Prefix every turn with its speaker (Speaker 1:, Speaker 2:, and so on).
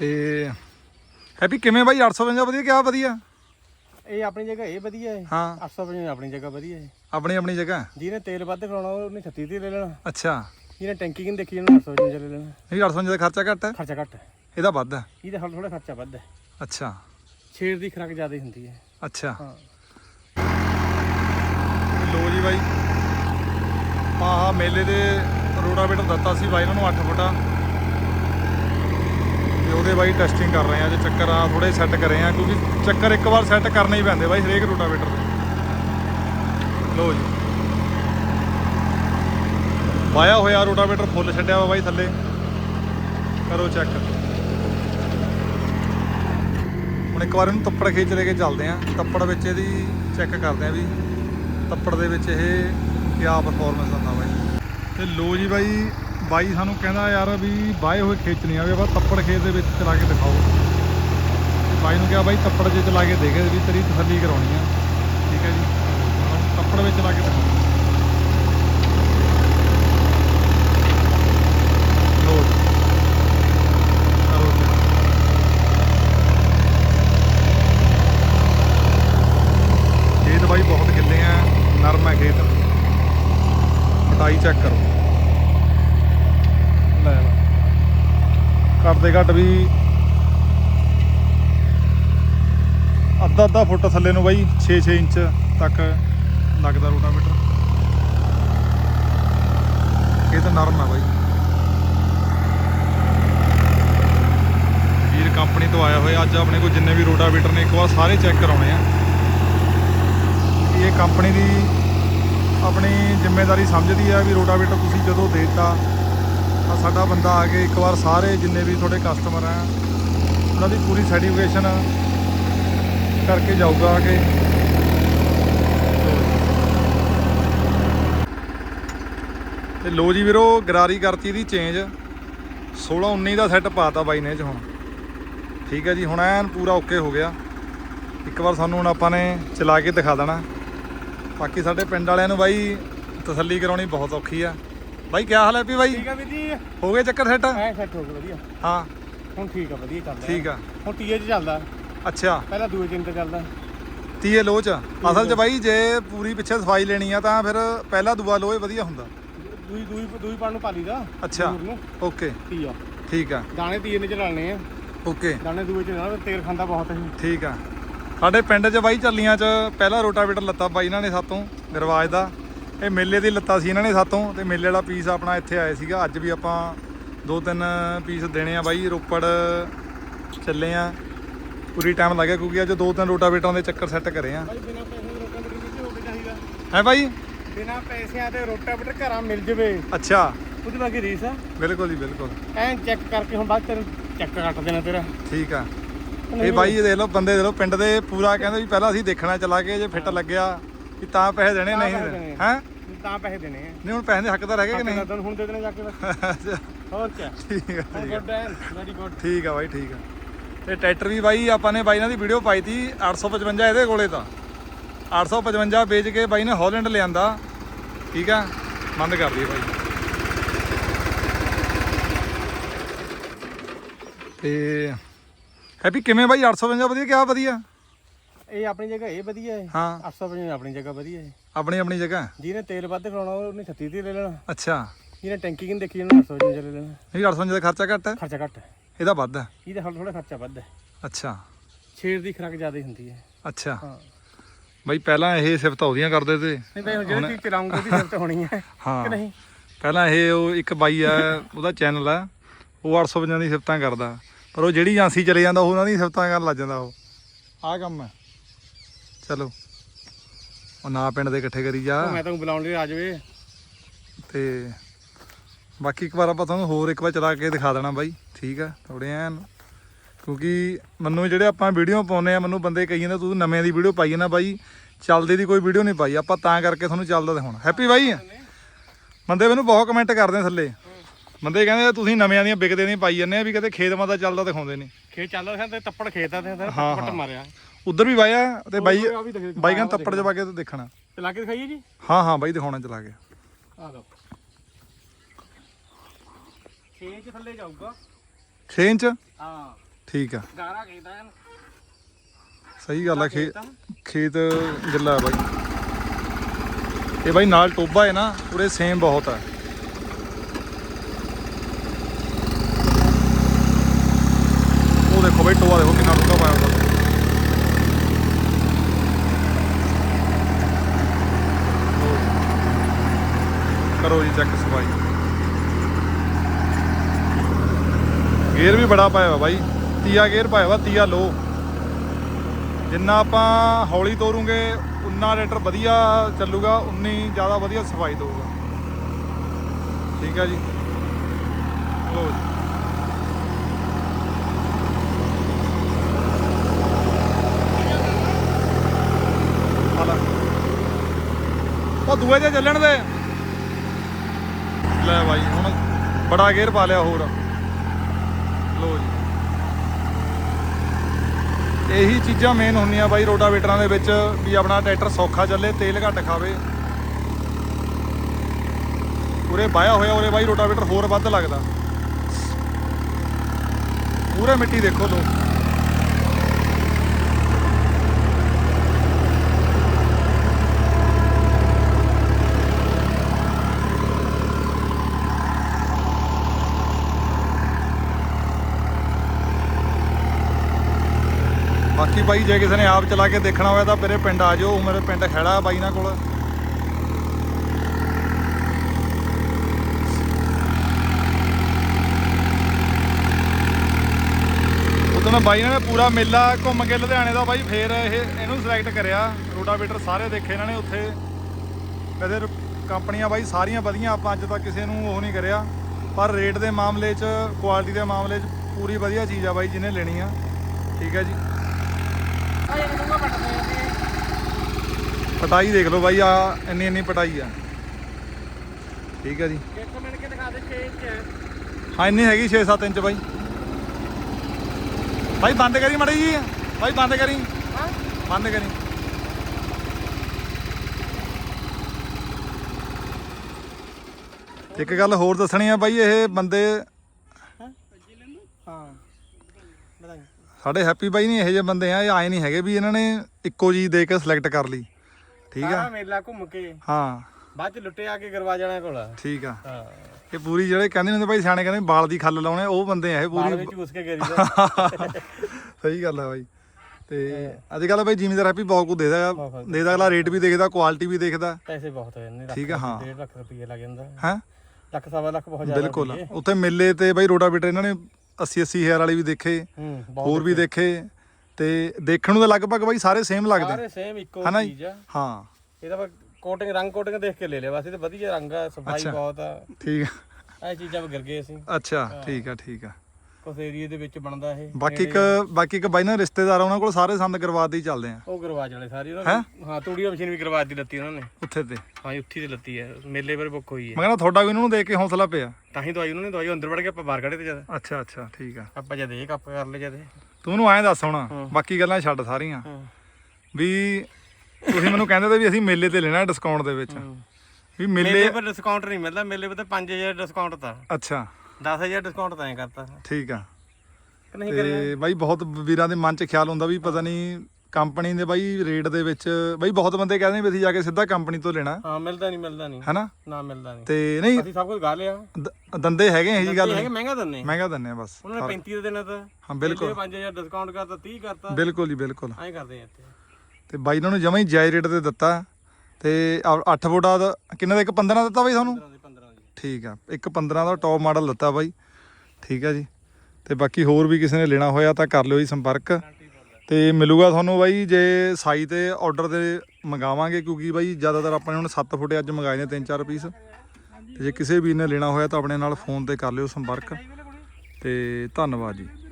Speaker 1: ਤੇ ਹੈਪੀ ਕਿਵੇਂ ਬਾਈ? 850 ਵਧੀਆ ਕਿਆ ਵਧੀਆ?
Speaker 2: ਇਹ ਆਪਣੀ ਜਗ੍ਹਾ ਇਹ ਵਧੀਆ ਹੈ।
Speaker 1: ਹਾਂ।
Speaker 2: 850 ਆਪਣੀ ਜਗ੍ਹਾ ਵਧੀਆ ਹੈ।
Speaker 1: ਆਪਣੀ ਆਪਣੀ ਜਗ੍ਹਾ?
Speaker 2: ਜਿਹਨੇ ਤੇਲ ਵੱਧ ਕਰਾਉਣਾ ਉਹਨੇ 36 ਤੇ ਲੈ ਲੈਣਾ।
Speaker 1: ਅੱਛਾ।
Speaker 2: ਜਿਹਨੇ ਟੈਂਕੀ ਕਿਨ ਦੇਖੀ ਉਹਨੇ 850 ਲੈ ਲੈਣਾ।
Speaker 1: ਨਹੀਂ 850 ਦਾ ਖਰਚਾ ਘੱਟ ਹੈ?
Speaker 2: ਖਰਚਾ ਘੱਟ ਹੈ।
Speaker 1: ਇਹਦਾ ਵੱਧ ਹੈ?
Speaker 2: ਇਹਦਾ ਹਲ ਥੋੜਾ ਖਰਚਾ ਵੱਧ ਹੈ।
Speaker 1: ਅੱਛਾ।
Speaker 2: ਛੇੜ ਦੀ ਖੁਰਾਕ ਜ਼ਿਆਦਾ ਹੁੰਦੀ ਹੈ।
Speaker 1: ਅੱਛਾ।
Speaker 2: ਹਾਂ।
Speaker 1: ਲੋ ਜੀ ਬਾਈ। ਆਹ ਮੇਲੇ ਦੇ ਰੋਡਾਵੇਟਰ ਦਿੱਤਾ ਸੀ ਬਾਈ ਇਹਨਾਂ ਨੂੰ 8 ਫੁੱਟਾ। ਉਹਦੇ ਬਾਈ ਟੈਸਟਿੰਗ ਕਰ ਰਹੇ ਆ, ਜੇ ਚੱਕਰ ਆ ਥੋੜੇ ਸੈੱਟ ਕਰੇ ਆ, ਕਿਉਂਕਿ ਚੱਕਰ ਇੱਕ ਵਾਰ ਸੈੱਟ ਕਰਨੇ ਹੀ ਪੈਂਦੇ ਬਾਈ ਹਰੇਕ ਰੋਟਾਵੇਟਰ ਦੇ ਲੋ ਜੀ। ਵਾਇਆ ਹੋਇਆ ਰੋਟਾਵੇਟਰ ਫੁੱਲ ਛੱਡਿਆ ਵਾ ਬਾਈ ਥੱਲੇ। ਕਰੋ ਚੈੱਕ ਹੁਣ ਇੱਕ ਵਾਰ ਇਹਨੂੰ ਤੱਪੜ ਖੇਚ ਲੈ ਕੇ ਚੱਲਦੇ ਆਂ। ਤੱਪੜ ਵਿੱਚ ਇਹਦੀ ਚੈੱਕ ਕਰਦੇ ਆਂ ਵੀ ਤੱਪੜ ਦੇ ਵਿੱਚ ਇਹ ਕਿਆ ਪਰਫਾਰਮੈਂਸ ਦਿੰਦਾ ਬਾਈ। ਤੇ ਲੋ ਜੀ ਬਾਈ ਬਾਈ ਸਾਨੂੰ ਕਹਿੰਦਾ ਯਾਰ ਵੀ ਬਾਏ ਹੋਏ ਖੇਤ ਨਹੀਂ ਆਵੇ, ਬਸ ਤੱਪੜ ਖੇਤ ਦੇ ਵਿੱਚ ਚਲਾ ਕੇ ਦਿਖਾਓ। ਬਾਈ ਨੂੰ ਕਿਹਾ, ਬਾਈ ਤੱਪੜ 'ਚ ਚਲਾ ਕੇ ਦੇਖੇ ਵੀ ਤੇਰੀ ਤਸੱਲੀ ਕਰਾਉਣੀ ਆ। ਠੀਕ ਹੈ ਜੀ। ਹੁਣ ਤੱਪੜ ਵਿੱਚ ਚਲਾ ਕੇ ਦਿਖਾਓ। ਖੇਤ ਬਾਈ ਬਹੁਤ ਗਿੱਲੇ ਆ, ਨਰਮ ਹੈ ਖੇਤ। ਕਟਾਈ ਚੈੱਕ ਕਰੋ ਲੈ ਲਾ ਘੱਟ ਦੇ ਘੱਟ ਵੀ ਅੱਧਾ ਅੱਧਾ ਫੁੱਟ ਥੱਲੇ ਨੂੰ ਬਾਈ 6-6 ਇੰਚ ਤੱਕ ਲੱਗਦਾ ਰੋਟਾਵੇਟਰ। ਤਾਂ ਨਰਮ ਹੈ ਬਾਈ। ਵੀਰ ਕੰਪਨੀ ਤੋਂ ਆਇਆ ਹੋਇਆ, ਅੱਜ ਆਪਣੇ ਕੋਲ ਜਿੰਨੇ ਵੀ ਰੋਟਾਵੇਟਰ ਨੇ, ਇੱਕ ਵਾਰ ਸਾਰੇ ਚੈੱਕ ਕਰਾਉਣੇ ਆ। ਇਹ ਕੰਪਨੀ ਦੀ ਆਪਣੀ ਜ਼ਿੰਮੇਵਾਰੀ ਸਮਝਦੀ ਹੈ ਵੀ ਰੋਟਾਵੇਟਰ ਤੁਸੀਂ ਜਦੋਂ ਦੇਤਾ ਤਾਂ ਸਾਡਾ ਬੰਦਾ ਆ ਕੇ ਇੱਕ ਵਾਰ ਸਾਰੇ ਜਿੰਨੇ ਵੀ ਤੁਹਾਡੇ ਕਸਟਮਰ ਆ, ਉਹਨਾਂ ਦੀ ਪੂਰੀ ਸਰਟੀਫਿਕੇਸ਼ਨ ਕਰਕੇ ਜਾਊਗਾ ਆ ਕੇ। ਤੇ ਲੋ ਜੀ ਵੀਰੋ, ਗਰਾਰੀ ਕਰਤੀ ਦੀ ਚੇਂਜ 16 19 ਦਾ ਸੈੱਟ ਪਾਤਾ ਬਾਈ ਨੇ ਇਹ ਚ ਹੁਣ। ਠੀਕ ਹੈ ਜੀ, ਹੁਣ ਐਨ ਪੂਰਾ ਓਕੇ ਹੋ ਗਿਆ। ਇੱਕ ਵਾਰ ਸਾਨੂੰ ਹੁਣ ਆਪਾਂ ਨੇ ਚਲਾ ਕੇ ਦਿਖਾ ਦੇਣਾ। ਬਾਕੀ ਸਾਡੇ ਪਿੰਡ ਵਾਲਿਆਂ ਨੂੰ ਬਾਈ ਤਸੱਲੀ ਕਰਾਉਣੀ ਬਹੁਤ ਔਖੀ ਆ। ਬਾਈ ਕੀ ਹਾਲ ਹੈ ਵੀ ਬਾਈ?
Speaker 2: ਠੀਕ ਆ ਵੀਰ ਜੀ।
Speaker 1: ਹੋ ਗਏ ਚੱਕਰ ਸੈੱਟ
Speaker 2: ਐ ਸੈੱਟ ਹੋ ਗਿਆ ਵਧੀਆ।
Speaker 1: ਹਾਂ।
Speaker 2: ਹੁਣ ਠੀਕ ਆ ਵਧੀਆ ਚੱਲਦਾ।
Speaker 1: ਠੀਕ ਆ।
Speaker 2: ਹੁਣ ਤੀਏ 'ਚ ਚੱਲਦਾ।
Speaker 1: ਅੱਛਾ।
Speaker 2: ਪਹਿਲਾਂ ਦੂਏ ਦਿਨ ਤੇ ਚੱਲਦਾ।
Speaker 1: ਤੀਏ ਲੋਹ ਚ। ਅਸਲ ਚ ਬਾਈ ਜੇ ਪੂਰੀ ਪਿੱਛੇ ਸਫ਼ਾਈ ਲੈਣੀ ਆ ਤਾਂ ਫਿਰ ਪਹਿਲਾ ਦੂਆ ਲੋਹ ਵਧੀਆ ਹੁੰਦਾ।
Speaker 2: ਦੂਈ ਦੂਈ ਦੂਈ ਪਾਣ ਨੂੰ ਦਾ
Speaker 1: ਅੱਛਾ।
Speaker 2: ਨੂੰ।
Speaker 1: ਓਕੇ।
Speaker 2: ਤੀਆ
Speaker 1: ਠੀਕ ਆ।
Speaker 2: ਦਾਣੇ ਤੀਏ ਨੇ ਚਲਾਣੇ ਆ।
Speaker 1: ਓਕੇ।
Speaker 2: ਦਾਣੇ ਦੂਏ ਚ ਨਾਲ ਤੇਲ ਖਾਂਦਾ ਬਹੁਤ ਹੈ
Speaker 1: ਠੀਕ ਆ। ਸਾਡੇ ਪਿੰਡ 'ਚ ਬਾਈ ਚੱਲੀਆਂ 'ਚ ਪਹਿਲਾ ਰੋਟਾਵੇਟਰ ਲੱਤਾ ਬਾਈ ਇਹਨਾਂ ਨੇ ਸਾਤੋਂ ਗਰਵਾਜ ਦਾ। ਇਹ ਮੇਲੇ ਦੀ ਲੱਤਾ ਸੀ ਇਹਨਾਂ ਨੇ ਸਾਤੋਂ ਤੇ ਮੇਲੇ ਵਾਲਾ ਪੀਸ ਆਪਣਾ ਇੱਥੇ ਆਏ ਸੀਗਾ। ਅੱਜ ਵੀ ਆਪਾਂ ਦੋ ਤਿੰਨ ਪੀਸ ਦੇਣੇ ਆ ਬਾਈ ਰੋਪੜ ਚੱਲੇ ਆ। ਪੂਰੀ ਟਾਈਮ ਲੱਗਿਆ ਕਿਉਂਕਿ ਅੱਜ ਦੋ ਤਿੰਨ ਰੋਟਾਵੇਟਰਾਂ ਦੇ ਚੱਕਰ ਸੈੱਟ ਕਰੇ ਆ।
Speaker 2: ਭਾਈ ਬਿਨਾ ਪੈਸੇ ਦੇ ਰੋਟਾਵੇਟਰ ਕਿੱਥੇ ਹੋ ਕੇ ਚਾਹੀਦਾ?
Speaker 1: ਹੈ ਬਾਈ?
Speaker 2: ਬਿਨਾ ਪੈਸਿਆਂ ਤੇ ਰੋਟਾਵੇਟਰ ਘਰਾਂ ਮਿਲ ਜਵੇ।
Speaker 1: ਅੱਛਾ।
Speaker 2: ਉਹਦੀ ਬਾਕੀ ਰੀਸ ਆ।
Speaker 1: ਬਿਲਕੁਲ ਜੀ ਬਿਲਕੁਲ।
Speaker 2: ਐਂ ਚੈੱਕ ਕਰਕੇ ਹੁਣ ਬਾਅਦ ਤੈਨੂੰ ਚੈੱਕ ਕੱਟ ਦੇਣਾ ਤੇਰਾ।
Speaker 1: ਠੀਕ ਆ। ਇਹ ਬਾਈ ਇਹ ਦੇਖ ਲਓ ਬੰਦੇ ਦੇਖ ਲਓ ਪਿੰਡ ਦੇ ਪੂਰਾ ਕਹਿੰਦੇ ਵੀ ਪਹਿਲਾਂ ਅਸੀਂ ਦੇਖਣਾ ਚਲਾ ਕੇ ਜੇ ਫਿੱਟ ਲੱਗਿਆ। ਵੀ ਤਾਂ ਪੈਸੇ ਦੇਣੇ ਨਹੀਂ ਦੇਣੇ। ਹੈ?
Speaker 2: ਤਾਂ ਪੈਸੇ ਦੇਣੇ ਆ।
Speaker 1: ਨਹੀਂ ਹੁਣ ਪੈਸੇ ਦੇ ਹੱਕਦਾਰ ਹੈਗੇ ਕਿ ਨਹੀਂ?
Speaker 2: ਹੁਣ ਦੇ ਦੇਣੇ ਜਾ ਕੇ ਬਸ। ਹੋਰ ਕੀ
Speaker 1: ਠੀਕ ਆ
Speaker 2: ਗੁੱਡ ਐਂਡ ਵੈਰੀ ਗੁੱਡ।
Speaker 1: ਠੀਕ ਆ ਬਾਈ ਠੀਕ ਆ। ਤੇ ਟਰੈਕਟਰ ਵੀ ਬਾਈ ਆਪਾਂ ਨੇ ਬਾਈ ਨਾਲ ਦੀ ਵੀਡੀਓ ਪਾਈ ਤੀ 855 ਇਹਦੇ ਕੋਲੇ ਤਾਂ। 855 ਵੇਚ ਕੇ ਬਾਈ ਨੇ ਹਾਲੈਂਡ ਲਿਆਂਦਾ ਠੀਕ ਆ? ਬੰਦ ਕਰ ਦਈਏ ਬਾਈ। ਤੇ ਹੈਪੀ ਕਿਵੇਂ ਬਾਈ? 855 ਵਧੀਆ ਕਿਆ ਵਧੀਆ?
Speaker 2: ਇਹ ਆਪਣੀ ਜਗ੍ਹਾ ਇਹ ਵਧੀਆ ਹੈ।
Speaker 1: ਹਾਂ।
Speaker 2: 850 ਆਪਣੀ ਜਗ੍ਹਾ ਵਧੀਆ ਹੈ।
Speaker 1: ਆਪਣੀ ਆਪਣੀ ਜਗ੍ਹਾ?
Speaker 2: ਜਿਹਨੇ ਤੇਲ ਵੱਧ ਕਰਾਉਣਾ ਉਹਨੇ 36 ਤੇ ਲੈ ਲੈਣਾ।
Speaker 1: ਅੱਛਾ।
Speaker 2: ਜਿਹਨੇ ਟੈਂਕੀ ਕਿਨ ਦੇਖੀ ਉਹਨੇ 850 ਲੈ ਲੈਣਾ।
Speaker 1: ਨਹੀਂ 855 ਦਾ ਖਰਚਾ ਘੱਟ ਹੈ?
Speaker 2: ਖਰਚਾ ਘੱਟ ਹੈ।
Speaker 1: ਇਹਦਾ ਵੱਧ ਹੈ?
Speaker 2: ਇਹਦਾ ਹਲ ਥੋੜਾ ਖਰਚਾ ਵੱਧ ਹੈ।
Speaker 1: ਅੱਛਾ।
Speaker 2: ਛੇੜ ਦੀ ਖੁਰਾਕ ਜ਼ਿਆਦਾ ਹੁੰਦੀ ਹੈ।
Speaker 1: ਅੱਛਾ।
Speaker 2: ਹਾਂ।
Speaker 1: ਬਾਈ ਪਹਿਲਾਂ ਇਹ ਸਿਫਤਾਂ ਉਹਦੀਆਂ ਕਰਦੇ ਤੇ।
Speaker 2: ਨਹੀਂ ਹੁਣ ਜਿਹੜੀ ਚੀਜ਼ ਚਲਾਉਂਗੇ ਉਹਦੀ ਸਿਫਤ ਹੋਣੀ ਹੈ।
Speaker 1: ਹਾਂ।
Speaker 2: ਕਿ ਨਹੀਂ?
Speaker 1: ਪਹਿਲਾਂ ਇਹ ਉਹ ਇੱਕ ਬਾਈ ਆ ਉਹਦਾ ਚੈਨਲ ਆ ਉਹ 855 ਦੀ ਸਿਫਤਾਂ ਕਰਦਾ। ਪਰ ਉਹ ਜਿਹੜੀ ਏਜੰਸੀ ਚਲੇ ਜਾਂਦਾ ਉਹ ਉਹਨਾਂ ਦੀ ਸਿਫਤਾਂ ਕਰਨ ਲੱਗ ਜਾਂਦਾ ਉਹ। ਆਹ ਕੰਮ ਹੈ। ਚਲੋ। ਉਹ ਨਾ ਪਿੰਡ ਦੇ ਇਕੱਠੇ ਕਰੀ ਜਾ।
Speaker 2: ਮੈਂ ਤੁਹਾਨੂੰ ਬੁਲਾਉਣ ਲਈ ਆ ਜਾਵੇ।
Speaker 1: ਤੇ ਬਾਕੀ ਇੱਕ ਵਾਰ ਆਪਾਂ ਤੁਹਾਨੂੰ ਹੋਰ ਇੱਕ ਵਾਰ ਚਲਾ ਕੇ ਦਿਖਾ ਦੇਣਾ ਬਾਈ। ਠੀਕ ਆ ਥੋੜੇ ਐਨ। ਕਿਉਂਕਿ ਮੈਨੂੰ ਜਿਹੜੇ ਆਪਾਂ ਵੀਡੀਓ ਪਾਉਨੇ ਆ ਮੈਨੂੰ ਬੰਦੇ ਕਹੀ ਜਾਂਦੇ ਤੂੰ ਨਵੇਂ ਦੀ ਵੀਡੀਓ ਪਾਈ ਨਾ ਬਾਈ। ਚੱਲਦੇ ਦੀ ਕੋਈ ਵੀਡੀਓ ਨਹੀਂ ਪਾਈ। ਆਪਾਂ ਤਾਂ ਕਰਕੇ ਤੁਹਾਨੂੰ ਚੱਲਦਾ ਦਿਖਾਉਣਾ ਹੈਪੀ ਬਾਈ? ਬੰਦੇ ਮੈਨੂੰ ਬਹੁਤ ਕਮੈਂਟ ਕਰਦੇ ਥੱਲੇ। ਬੰਦੇ ਕਹਿੰਦੇ ਤੁਸੀਂ ਨਵਿਆਂ ਦੀਆਂ ਵਿਕਦੇ ਨਹੀਂ ਪਾਈ ਜਾਂਦੇ ਆ ਵੀ ਕਦੇ ਖੇਤ ਮਾਦਾ ਚੱਲਦਾ ਦਿਖਾਉਂਦੇ ਨਹੀਂ।
Speaker 2: ਖੇਤ ਚੱਲ ਰਿਹਾ ਤੇ ਤੱਪੜ ਖੇਤ ਆ ਤੇ
Speaker 1: ਹਾਂ,
Speaker 2: ਤੱਪੜ
Speaker 1: ਹਾਂ।
Speaker 2: ਮਾਰਿਆ।
Speaker 1: ਉਧਰ ਵੀ ਵਾਇਆ ਤੇ ਬਾਈ
Speaker 2: ਆ ਵੀ ਦੇਖ-
Speaker 1: ਬਾਈ ਕਹਿੰਦਾ ਤੱਪੜ ਜਵਾ ਕੇ ਤੇ ਦੇਖਣਾ।
Speaker 2: ਚਲਾ ਕੇ ਦਿਖਾਈਏ ਜੀ?
Speaker 1: ਹਾਂ ਹਾਂ ਬਾਈ ਦਿਖਾਉਣਾ ਚਲਾ ਕੇ।
Speaker 2: ਆ ਲਓ। 6 ਇੰਚ ਥੱਲੇ ਜਾਊਗਾ।
Speaker 1: 6 ਇੰਚ
Speaker 2: ਹਾਂ।
Speaker 1: ਠੀਕ ਆ।
Speaker 2: ਗਾਰਾ ਖੇਤ ਆ
Speaker 1: ਸਹੀ ਗੱਲ ਆ ਖੇ ਖੇਤ ਗਿੱਲਾ ਬਾਈ। ਇਹ ਬਾਈ ਨਾਲ ਟੋਬਾ ਹੈ ਨਾ ਪੂਰੇ ਸੇਮ ਬਹੁਤ ਹੈ ਉਹ ਦੇਖੋ ਬਾਈ, ਟੋਆ ਦੇਖੋ ਕਿੰਨਾ ਡੂੰਘਾ ਪਾਇਆ ਹੁੰਦਾ ਕਰੋ ਜੀ ਚੈੱਕ ਸਫ਼ਾਈ। ਗੇਅਰ ਵੀ ਬੜਾ ਪਾਇਆ ਵਾ ਬਾਈ। ਤੀਆ ਗੇਅਰ ਪਾਇਆ ਵਾ ਤੀਆ ਲੋ। ਜਿੰਨਾ ਆਪਾਂ ਹੌਲੀ ਤੋਰੂਗੇ, ਉਨਾ ਰੇਟਰ ਵਧੀਆ ਚੱਲੂਗਾ, ਉਨੀ ਜ਼ਿਆਦਾ ਵਧੀਆ ਸਫ਼ਾਈ ਦਊਗਾ ਠੀਕ ਹੈ ਜੀ। ਲੋ ਜੀ ਆ ਲੈ। ਉਹ ਦੂਏ ਤੇ ਚੱਲਣ ਦੇ। ਲੈ ਬਾਈ, ਹੁਣ ਬੜਾ ਗੇਅਰ ਪਾ ਲਿਆ ਹੋਰ। ਲੋ ਜੀ। ਇਹੀ ਚੀਜ਼ਾਂ ਮੇਨ ਹੁੰਦੀਆਂ ਬਾਈ ਰੋਟਾਵੇਟਰਾਂ ਦੇ ਵਿੱਚ, ਵੀ ਆਪਣਾ ਟਰੈਕਟਰ ਸੌਖਾ ਚੱਲੇ, ਤੇਲ ਘੱਟ ਖਾਵੇ। ਉਰੇ ਬਾਇਆ ਹੋਇਆ, ਉਰੇ ਬਾਈ ਰੋਟਾਵੇਟਰ ਹੋਰ ਵੱਧ ਲੱਗਦਾ। ਪੂਰੇ ਮਿੱਟੀ ਦੇਖੋ ਲੋ ਬਾਕੀ ਬਾਈ, ਜੇ ਕਿਸੇ ਨੇ ਆਪ ਚਲਾ ਕੇ ਦੇਖਣਾ ਹੋਇਆ ਤਾਂ ਮੇਰੇ ਪਿੰਡ ਆ ਜਾਓ ਮੇਰੇ ਪਿੰਡ ਖੜਾ ਬਾਈ ਨਾਲ ਕੋਲ। ਉਦੋਂ ਮੈਂ ਬਾਈ ਨੇ ਪੂਰਾ ਮੇਲਾ ਘੁੰਮ ਕੇ ਲੁਧਿਆਣੇ ਦਾ ਬਾਈ, ਫੇਰ ਇਹ, ਇਹਨੂੰ ਸਿਲੈਕਟ ਕਰਿਆ। ਰੋਟਾਵੇਟਰ ਸਾਰੇ ਦੇਖੇ ਇਹਨਾਂ ਨੇ ਉੱਥੇ। ਕਦੇ ਕੰਪਨੀਆਂ ਬਾਈ ਸਾਰੀਆਂ ਵਧੀਆਂ, ਆਪਾਂ ਅੱਜ ਤੱਕ ਕਿਸੇ ਨੂੰ ਉਹ ਨਹੀਂ ਕਰਿਆ। ਪਰ ਰੇਟ ਦੇ ਮਾਮਲੇ 'ਚ ਕੁਆਲਿਟੀ ਦੇ ਮਾਮਲੇ 'ਚ ਪੂਰੀ ਵਧੀਆ ਚੀਜ਼ ਆ ਬਾਈ, ਜਿਹਨੇ ਲੈਣੀ ਆ। ਠੀਕ ਹੈ ਜੀ। ਪਟਾਈ ਦੇਖ ਲਓ ਬਾਈ, ਆ ਇੰਨੀ ਇੰਨੀ ਪਟਾਈ ਆ। ਠੀਕ ਹੈ ਜੀ।
Speaker 2: ਇੱਕ ਮਿੰਟ ਕੇ ਦਿਖਾ ਦੇ 6 ਇੰਚ
Speaker 1: ਹਾਂ, ਇੰਨੀ ਹੈਗੀ 6-7 ਇੰਚ ਬਾਈ। ਬਾਈ, ਬੰਦ ਕਰੀ ਮੜੀ ਜੀ। ਬਾਈ, ਬੰਦ ਕਰੀ। ਬੰਦ ਕਰੀ। ਇੱਕ ਗੱਲ ਹੋਰ ਦੱਸਣੀ ਆ ਬਾਈ, ਇਹ ਬੰਦੇ
Speaker 2: ਹਾਂ ਬਤਾਈ
Speaker 1: ਸਾਡੇ ਹੈਪੀ ਬਾਈ ਨਹੀਂ ਇਹੋ ਜਿਹੇ ਬੰਦੇ ਆ ਇਹ ਆਏ ਨਹੀਂ ਹੈਗੇ ਵੀ ਇਹਨਾਂ ਨੇ ਇੱਕੋ ਜੀ ਦੇ ਕੇ ਸਿਲੈਕਟ ਕਰ ਲਈ। ਠੀਕ ਆ?
Speaker 2: ਸਾਰਾ ਮੇਲਾ ਘੁੰਮ ਕੇ।
Speaker 1: ਹਾਂ।
Speaker 2: ਬਾਅਦ ਚ ਲੁੱਟੇ ਆ ਕੇ ਕਰਵਾ ਜਾਣਾ ਕੋਲ।
Speaker 1: ਠੀਕ ਆ।
Speaker 2: ਹਾਂ।
Speaker 1: ਇਹ ਪੂਰੀ ਜਿਹੜੇ ਕਹਿੰਦੇ ਹੁੰਦੇ ਬਾਈ ਸਿਆਣੇ ਕਹਿੰਦੇ ਬਾਲ ਦੀ ਖੱਲ ਲਾਉਣੇ ਉਹ ਬੰਦੇ ਆ ਇਹ
Speaker 2: ਬਾਲ
Speaker 1: ਪੂਰੀ
Speaker 2: ਵਿੱਚ ਘੁਸ ਕੇ ਗੇਰੀ ਦਾ।
Speaker 1: ਸਹੀ ਗੱਲ ਆ ਬਾਈ। ਤੇ ਅੱਜ ਕੱਲ ਬਾਈ ਜ਼ਿਮੀਦਾਰ ਹੈਪੀ ਬਹੁਤ ਕੁ ਦੇਦਾ। ਦੇਦਾ ਅਗਲਾ ਰੇਟ ਵੀ ਦੇਖਦਾ ਕੁਆਲਿਟੀ ਵੀ ਦੇਖਦਾ।
Speaker 2: ਪੈਸੇ ਬਹੁਤ ਹੋ ਜਾਂਦੇ
Speaker 1: ਠੀਕ ਆ, ਹਾਂ।
Speaker 2: 1.5 ਲੱਖ ਰੁਪਏ ਲੱਗ ਜਾਂਦਾ।
Speaker 1: ਹੈ?
Speaker 2: ਲੱਖ ਸਵਾ ਲੱਖ ਬਹੁਤ ਜ਼ਿਆਦਾ
Speaker 1: ਬਿਲਕੁਲ। ਉੱਥੇ ਮੇਲੇ ਤੇ ਬਾਈ ਰੋਟਾਵੇਟਰ ਇਹਨਾਂ ਨੇ 80 80 ਹਜ਼ਾਰ ਵਾਲੇ ਵੀ ਦੇਖੇ
Speaker 2: ਹੂੰ ਬਹੁਤ
Speaker 1: ਹੋਰ ਵੀ ਦੇਖੇ। ਤੇ ਦੇਖਣ ਨੂੰ ਤਾਂ ਲਗਭਗ ਬਾਈ ਸਾਰੇ ਸੇਮ ਲੱਗਦੇ।
Speaker 2: ਸਾਰੇ ਸੇਮ ਇੱਕੋ
Speaker 1: ਹਨਾ ਜੀ?
Speaker 2: ਚੀਜ਼ ਆ।
Speaker 1: ਹਾਂ।
Speaker 2: ਇਹਦਾ ਕੋਟਿੰਗ ਰੰਗ ਕੋਟਿੰਗ ਦੇਖ ਕੇ ਲੈ ਲਿਆ ਬਸ ਇਹ ਤਾਂ ਵਧੀਆ ਰੰਗ ਆ ਸਫ਼ਾਈ
Speaker 1: ਅੱਛਾ।
Speaker 2: ਬਹੁਤ ਆ।
Speaker 1: ਠੀਕ
Speaker 2: ਇਹ ਚੀਜ਼ਾਂ ਵੀ ਗਿਰ ਗਏ ਅਸੀਂ।
Speaker 1: ਆ ਅੱਛਾ ਠੀਕ ਆ ਠੀਕ ਆ।
Speaker 2: ਕੁਸ ਏਰੀਏ ਦੇ ਵਿੱਚ ਬਣਦਾ ਇਹ।
Speaker 1: ਬਾਕੀ ਇੱਕ ਬਾਕੀ ਇੱਕ ਬਾਈ ਨਾ ਰਿਸ਼ਤੇਦਾਰ ਆ ਉਹਨਾਂ ਕੋਲ ਸਾਰੇ ਸੰਦ ਕਰਵਾ ਦੇ ਹੀ ਚੱਲਦੇ ਆ।
Speaker 2: ਉਹ ਕਰਵਾ ਜਾਣੇ ਸਾਰੀ। ਉਹਨਾਂ ਨੇ ਹਾਂ ਤੂੜੀ ਮਸ਼ੀਨ ਵੀ ਕਰਵਾ ਦਿੱਤੀ ਲੱਤੀ ਉਹਨਾਂ ਨੇ।
Speaker 1: ਉੱਥੇ ਤੇ।
Speaker 2: ਹਾਂ ਜੀ, ਉੱਥੀ ਤੇ ਲੱਤੀ ਹੈ ਮੇਲੇ ਪਰ ਬੁੱਕ ਹੋਈ ਹੈ
Speaker 1: ਮੈਂ ਕਹਿੰਦਾ ਤੁਹਾਡਾ ਵੀ ਉਹਨਾਂ ਨੂੰ ਦੇਖ ਕੇ ਹੌਸਲਾ ਪਿਆ?
Speaker 2: ਤਾਂ ਹੀ ਦਵਾਈ ਉਹਨਾਂ ਨੇ ਦਵਾਈ ਅੰਦਰ ਵੜ ਕੇ ਆਪਾਂ ਬਾਹਰ ਕੱਢੇ ਤੇ ਜਦ
Speaker 1: ਅੱਛਾ ਅੱਛਾ ਠੀਕ ਆ।
Speaker 2: ਆਪਾਂ ਜਦ ਇਹ ਕੱਪ ਕਰ ਲਏ ਜਦ ਇਹ।
Speaker 1: ਤੂੰ ਉਹਨੂੰ ਐਂ ਦੱਸ ਹੁਣ। ਬਾਕੀ ਗੱਲਾਂ ਛੱਡ ਸਾਰੀਆਂ।
Speaker 2: ਹਾਂ।
Speaker 1: ਵੀ ਤੁਸੀਂ ਮੈਨੂੰ ਕਹਿੰਦੇ ਤੇ ਵੀ ਅਸੀਂ ਮੇਲੇ ਤੇ ਲੈਣਾ ਡਿਸਕਾਊਂਟ ਦੇ ਵਿੱਚ। ਵੀ ਮੇਲੇ
Speaker 2: ਮੇਲੇ ਪਰ ਡਿਸਕਾਊਂਟ ਨਹੀਂ ਮਿਲਦਾ ਮੇਲੇ ਪਰ ਤਾਂ 5000 ਡਿਸਕਾਊਂਟ ਤਾਂ।
Speaker 1: ਅੱਛਾ।
Speaker 2: 10000 ਡਿਸਕਾਊਂਟ ਤਾਂ ਐ ਕਰਤਾ।
Speaker 1: ਠੀਕ ਆ।
Speaker 2: ਕਿ ਨਹੀਂ ਕਰਿਆ
Speaker 1: ਤੇ ਬਾਈ ਬਹੁਤ ਵੀਰਾਂ ਦੇ ਮਨ 'ਚ ਖਿਆਲ ਹੁੰਦਾ ਵੀ ਪਤਾ ਨਹੀਂ ਕੰਪਨੀ ਦੇ ਬਾਈ ਰੇਟ ਦੇ ਵਿੱਚ ਬਾਈ ਬਹੁਤ ਬੰਦੇ ਕਹਿੰਦੇ ਵੀ ਅਸੀਂ ਜਾ ਕੇ ਸਿੱਧਾ ਕੰਪਨੀ ਤੋਂ ਲੈਣਾ।
Speaker 2: ਹਾਂ ਮਿਲਦਾ ਨਹੀਂ ਮਿਲਦਾ ਨਹੀਂ।
Speaker 1: ਹੈਨਾ?
Speaker 2: ਨਾ ਮਿਲਦਾ ਨਹੀਂ।
Speaker 1: ਤੇ ਨਹੀਂ
Speaker 2: ਅਸੀਂ ਸਭ ਕੁਝ ਗਾ ਲਿਆ।
Speaker 1: ਦ- ਦੰਦੇ ਹੈਗੇ ਇਹੀ ਜੀ ਗੱਲ।
Speaker 2: ਇਹ
Speaker 1: ਨਹੀਂ
Speaker 2: ਮਹਿੰਗਾ ਦੰਨੇ
Speaker 1: ਮਹਿੰਗਾ ਦਿੰਨੇ ਆ ਬਸ।
Speaker 2: ਉਹਨਾਂ ਨੇ 35 ਦੇ ਦੇਣਾ ਤਾਂ।
Speaker 1: ਹਾਂ ਬਿਲਕੁਲ।
Speaker 2: 5000 ਡਿਸਕਾਊਂਟ ਕਰਤਾ 30 ਕਰਤਾ।
Speaker 1: ਬਿਲਕੁਲ ਜੀ ਬਿਲਕੁਲ।
Speaker 2: ਐਂ ਕਰਦੇ ਆ ਇੱਥੇ।
Speaker 1: ਤੇ ਬਾਈ ਇਹਨਾਂ ਨੂੰ ਜਮਾਂ ਹੀ ਜਾਇ ਰੇਟ ਤੇ ਦਿੱਤਾ। ਤੇ 8 ਫੁੱਟਾ ਦਾ ਕਿੰਨੇ ਦਾ? ਇੱਕ 15 ਦਿੱਤਾ ਬਾਈ ਤੁਹਾਨੂੰ?
Speaker 2: 15 ਦੇ 15 ਦੀ
Speaker 1: ਠੀਕ ਆ। ਇੱਕ 15 ਦਾ ਟੌਪ ਮਾਡਲ ਦਿੱਤਾ ਬਾਈ। ਠੀਕ ਆ ਜੀ। ਤੇ ਬਾਕੀ ਹੋਰ ਵੀ ਕਿਸੇ ਨੇ ਲੈਣਾ ਹੋਇਆ ਤਾਂ ਕਰ ਲਿਓ ਜੀ ਸੰਪਰਕ। ਤੇ ਮਿਲੂਗਾ ਤੁਹਾਨੂੰ ਬਾਈ ਜੇ ਸਾਈ ਤੇ ਆਰਡਰ ਦੇ ਮੰਗਾਵਾਂਗੇ ਕਿਉਂਕਿ ਬਾਈ ਜ਼ਿਆਦਾਤਰ ਆਪਾਂ ਨੇ ਹੁਣ 7 ਫੁੱਟੇ ਅੱਜ ਮੰਗਾਏ ਨੇ 3-4 ਪੀਸ ਤੇ ਜੇ ਕਿਸੇ ਵੀ ਨੇ ਲੈਣਾ ਹੋਇਆ ਤਾਂ ਆਪਣੇ ਨਾਲ ਫੋਨ ਤੇ ਕਰ ਲਿਓ ਸੰਪਰਕ। ਤੇ ਧੰਨਵਾਦ ਜੀ।